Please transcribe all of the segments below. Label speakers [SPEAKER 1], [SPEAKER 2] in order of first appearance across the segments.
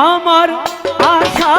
[SPEAKER 1] আমার আশা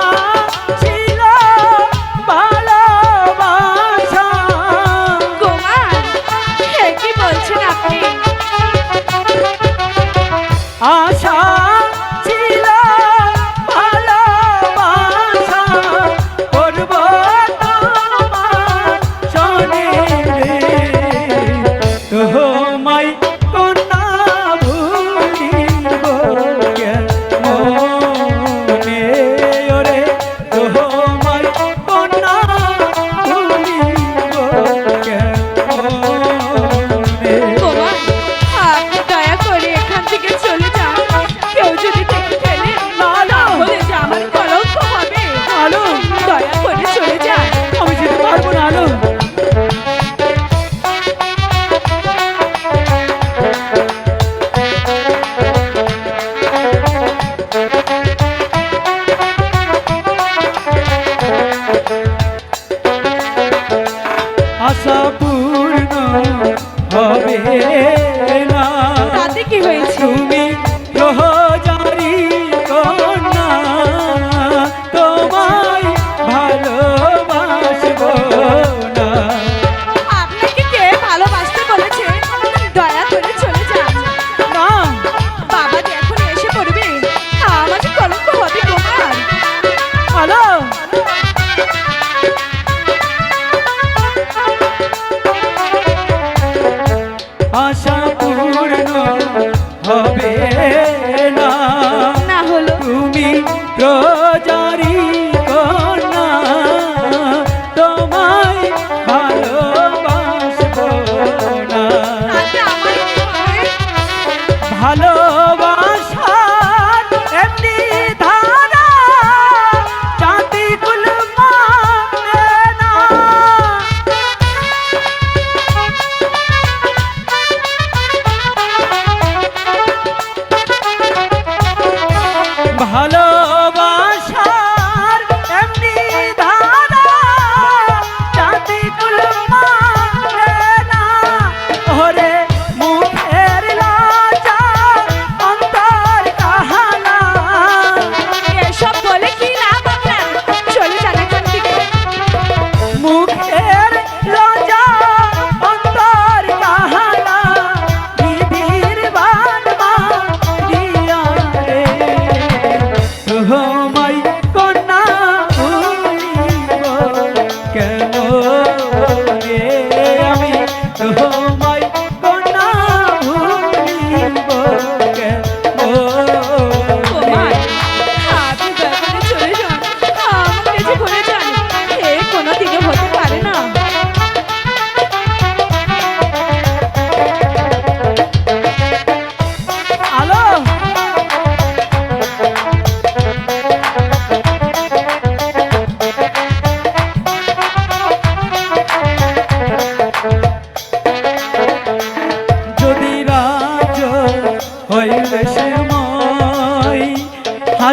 [SPEAKER 1] আশা পূর্ণ হবে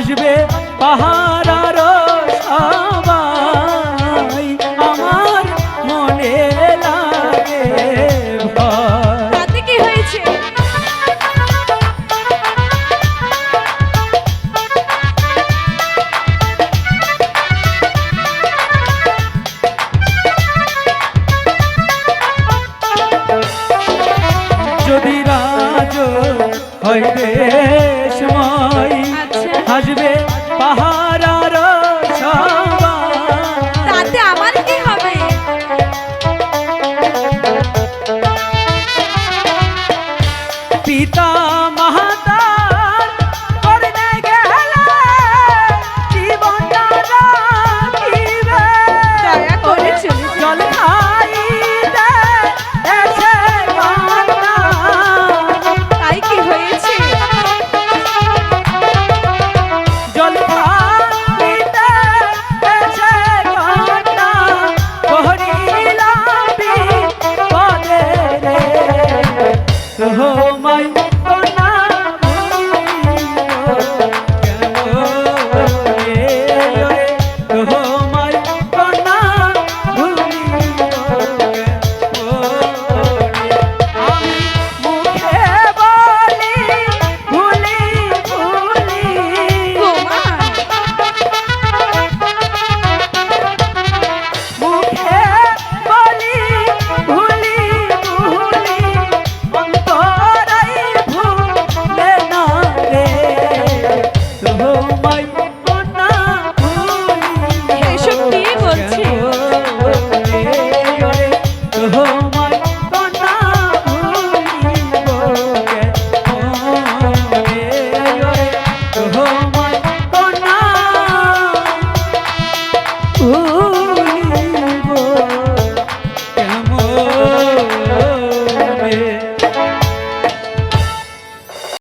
[SPEAKER 1] আসবে পাহারার আমার মনে লাগে
[SPEAKER 2] হয়েছে?
[SPEAKER 1] যদি রাজ হইবে সময় আসবে পাহারার Oh my